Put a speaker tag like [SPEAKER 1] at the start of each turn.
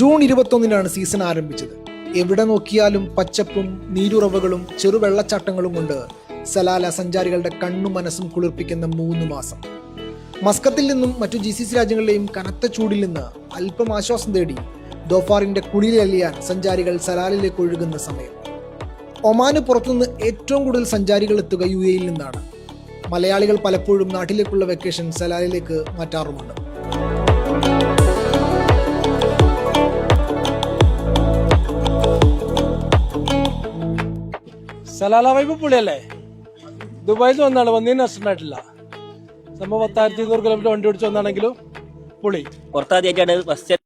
[SPEAKER 1] June ഇരുപത്തൊന്നിനാണ് season ആരംഭിച്ചത്. എവിടെ നോക്കിയാലും പച്ചപ്പും നീരുറവുകളും ചെറുവെള്ളച്ചാട്ടങ്ങളും കൊണ്ട് സലാല സഞ്ചാരികളുടെ കണ്ണും മനസ്സും കുളിർപ്പിക്കുന്ന മൂന്ന് മാസം. മസ്കത്തിൽ നിന്നും മറ്റു ജി സി സി രാജ്യങ്ങളിലെയും കനത്ത ചൂടിൽ നിന്ന് അല്പം ആശ്വാസം തേടി ദോഫാറിന്റെ കുളിയിലെല്ലിയാൻ സഞ്ചാരികൾ സലാലിലേക്ക് ഒഴുകുന്ന സമയം. ഒമാന് പുറത്തുനിന്ന് ഏറ്റവും കൂടുതൽ സഞ്ചാരികൾ എത്തുക യു എയിൽ നിന്നാണ്. മലയാളികൾ പലപ്പോഴും നാട്ടിലേക്കുള്ള വെക്കേഷൻ സലാലിലേക്ക് മാറ്റാറുമുണ്ട്.
[SPEAKER 2] സലാല വൈബ് പുള്ളിയല്ലേ? ദുബായിൽ നിന്ന് വന്നാണ് വന്നതിന് നഷ്ടമായിട്ടില്ല. സംഭവം പത്തായിരത്തി ഇരുന്നൂറ് കിലോമീറ്റർ വണ്ടി ഓടിച്ച് വന്നാണെങ്കിലും പുളി
[SPEAKER 3] പുറത്താദ്യമായിട്ടാണ് ഫസ്റ്റ്